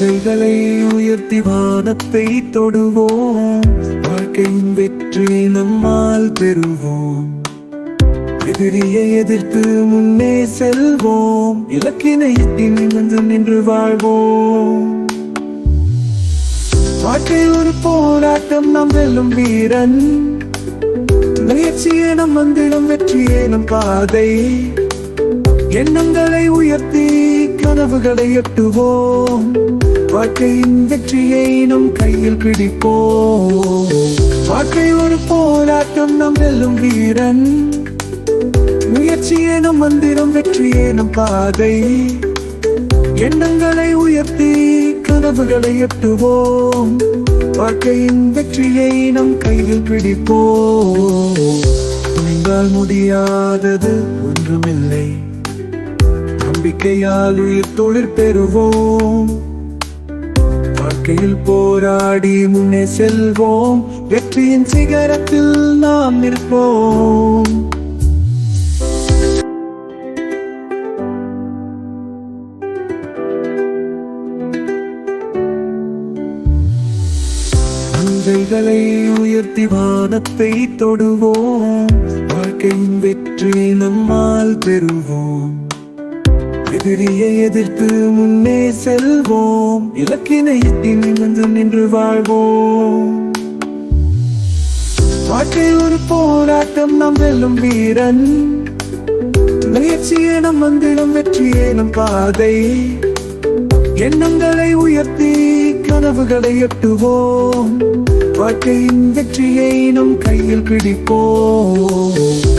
கைகளை உயர்த்தி வானத்தை தொடுவோம். வாழ்க்கையின் வெற்றியை நம்மால் பெறுவோம். எதிரியை எதிர்த்து முன்னே செல்வோம். இலக்கினை எட்டி நின்று நின்று வாழ்வோம். வாழ்க்கை ஒரு போராட்டம் நாம் வெல்லும் வீரன். முயற்சியே நம் மந்திரம் வெற்றியே நம் பாதை. எண்ணங்களை உயர்த்தி கனவுகளை எட்டுவோம். வாழ்க்கையின் வெற்றியை நம் கையில் பிடிப்போம். வாழ்க்கை ஒரு போராட்டம் நம் வெல்லும் வீரன். முயற்சியே நம் மந்திரம் வெற்றியே நம் பாதை. எண்ணங்களை உயர்த்தி கனவுகளை எட்டுவோம். வாழ்க்கையின் வெற்றியை நம் கையில் பிடிப்போம். உங்களால் முடியாதது ஒன்றுமில்லை. நம்பிக்கையால் உயிர் தொழில் பெறுவோம். வாழ்க்கையில் போராடி முன்னே செல்வோம். வெற்றியின் சிகரத்தில் நாம் நிற்போம். அஞ்சைகளை உயர்த்தி வானத்தை தொடுவோம். வாழ்க்கையின் வெற்றி நம்மால் பெறுவோம். எதிரியை எதிர்த்து முன்னே செல்வோம். இலக்கினை எட்டி நின்று நின்று வாழ்வோம். வாழ்க்கை ஒரு போராட்டம் நாம் வெல்லும் வீரன். முயற்சியே நம் மந்திரம் வெற்றியே நம் பாதை. எண்ணங்களை உயர்த்தி கனவுகளை எட்டுவோம். வாழ்க்கையின் வெற்றியை நம் கையில் பிடிப்போம்.